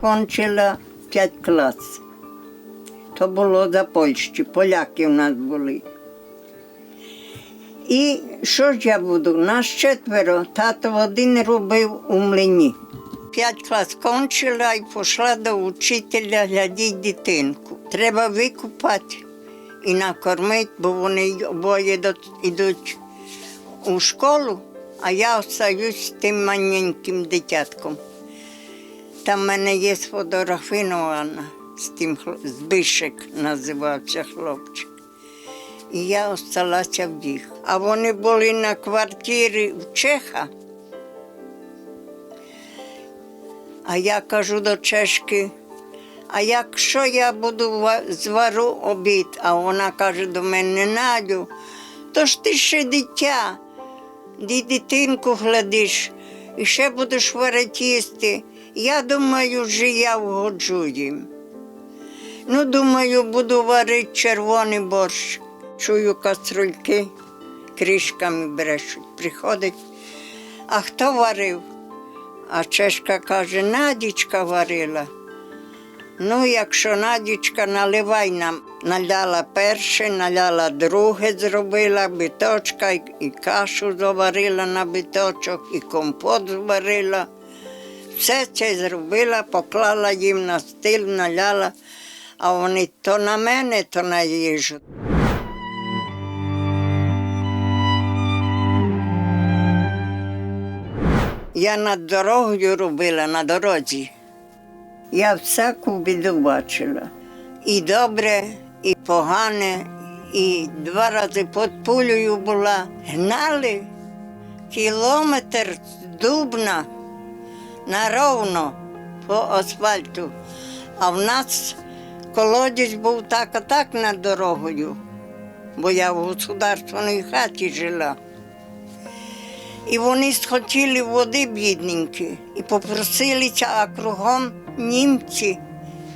Кончила 5 клас. То було за Польщі, поляки в нас були. І що ж я буду? Нас четверо, тато один робив у млині. П'ять клас кончила і пішла до учителя глядіть дитинку. Треба викупати і накормити, бо вони обоє йдуть у школу, а я остаюсь з тим маленьким дитятком. Там в мене є сфотографінована з тим Збишек називався хлопчик. І я осталася в їх. А вони були на квартирі в Чеха. А я кажу до чешки, а якщо я буду ва- звару обід, а вона каже до мене, Надю, то ж ти ще дитя, дитинку глядиш, і ще будеш варити їсти. Я думаю, що я вгоджу їм. Ну, думаю, буду варити червоний борщ. Чую каструльки, кришками брешуть. Приходить. А хто варив? А чешка каже, Надічка варила. Ну, якщо Надічка, наливай нам. Наляла перше, наляла друге, зробила биточка, і кашу заварила на биточок, і компот зварила. Все це зробила, поклала їм на стіл, наляла, а вони то на мене, то на їжу. Я над дорогою робила на дорозі. Я всяку біду бачила. І добре, і погане, і два рази під пулею була. Гнали кілометр з Дубна на ровно по асфальту. А в нас колодязь був так а так над дорогою, бо я в государственній хаті жила. І вони схотіли води бідненькі і попросилися, а кругом німці,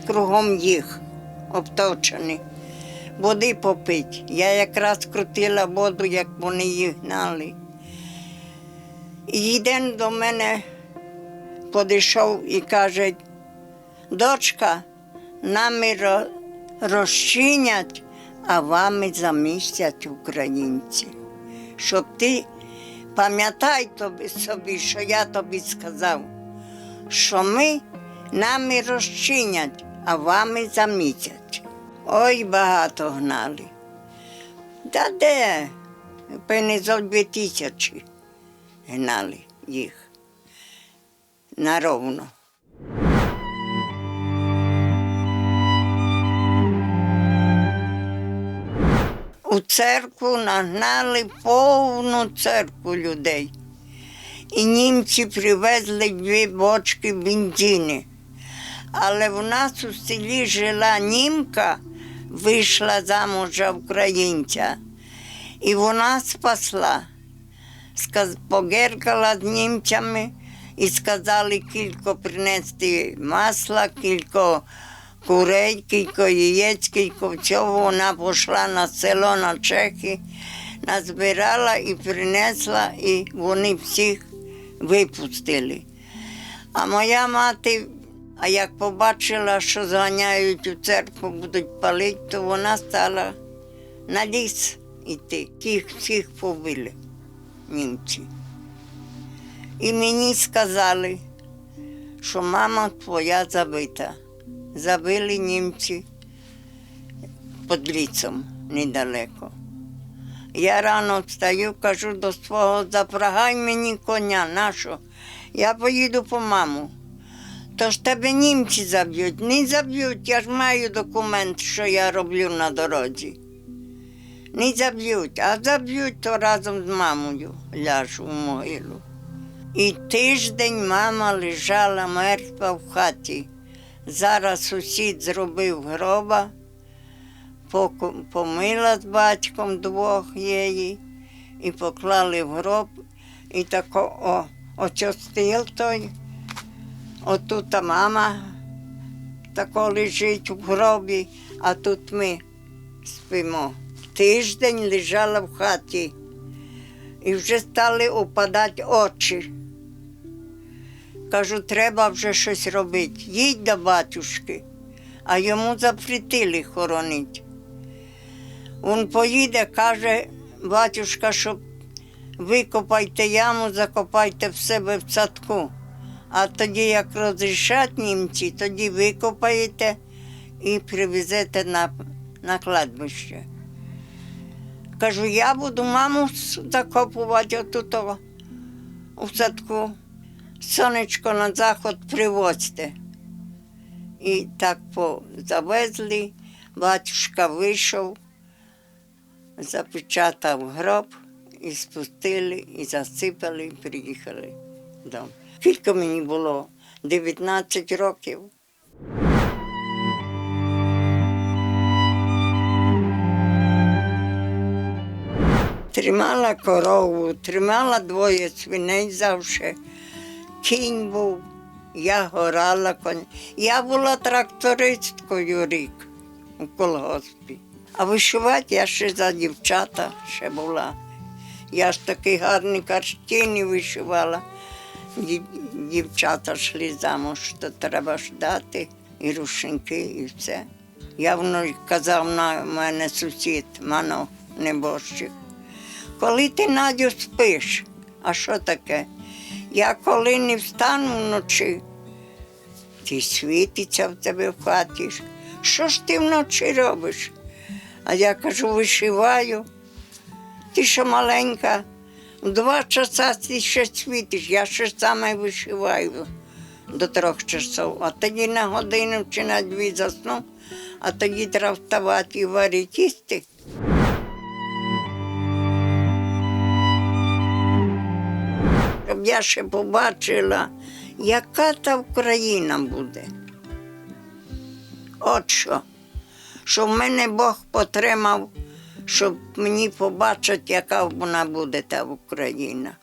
кругом їх обточені, води попить. Я якраз крутила воду, як вони їх гнали. І один до мене підійшов і каже, дочка, нами розчинять, а вами замістять українці. Щоб ти пам'ятай тобі собі, що я тобі сказав, що ми нами розчинять, а вами замітять. Ой, багато гнали. Та де? Певне зо дві тисячі гнали їх наровно. У церкву нагнали повну церкву людей. І німці привезли дві бочки бензини. Але в нас у селі жила німка, вийшла замуж за українця. І вона спасла. Погеркала з німцями і сказали кілько принести масла, кілько курей, кілько яєць. Вона пішла на село на Чехи, назбирала і принесла, і вони всіх випустили. А моя мати, а як побачила, що зганяють у церкву, будуть палити, то вона стала на ліс йти. Тих всіх побили німці. І мені сказали, що мама твоя забита. Забили німці під лісом недалеко. Я рано встаю, кажу до свого, запрагай мені коня нашого. Я поїду по маму. То ж тебе німці заб'ють. Не заб'ють, я ж маю документ, що я роблю на дорозі. Не заб'ють, а заб'ють, то разом з мамою ляжу в могилу. І тиждень мама лежала мертва в хаті, Зараз сусід зробив гроба, помила з батьком двох її і поклали в гроб. І тако, о, оцю той, отут мама тако лежить в гробі, а тут ми спимо. Тиждень лежала в хаті і вже стали опадати очі. Кажу, треба вже щось робити. Їдь до батюшки, а йому запретили хоронити. Він поїде, каже, батюшка, що викопайте яму, закопайте в себе в садку. А тоді, як розрішать німці, тоді викопаєте і привезете на, на кладбище. Кажу, я буду маму закопувати отут у садку. Сонечко на заход привозьте. І так завезли, батюшка вийшов, запечатав гроб і спустили, і засипали, і приїхали додому. Скільки мені було? 19 років. Тримала корову, тримала двоє свиней завжди. Кінь був, я горала конь. Я була трактористкою рік у колгоспі. А вишивати я ще за дівчата ще була. Я ж такі гарні картини вишивала. Дівчата йшли замуж, то треба ж дати і рушники, і все. Явно казав на мене сусід, мано небожчик. Коли ти Надю спиш, а що таке? Я коли не встану вночі, ти світиться в тебе в хаті. Що ж ти вночі робиш? А я кажу, вишиваю. Ти що маленька, в два часа ти ще світиш, я ще саме вишиваю до трьох часов, а тоді на годину чи на дві засну, а тоді треба вставати і варити їсти. Щоб я ще побачила, яка та Україна буде. От що, що в мене Бог потримав, щоб мені побачити, яка вона буде та Україна.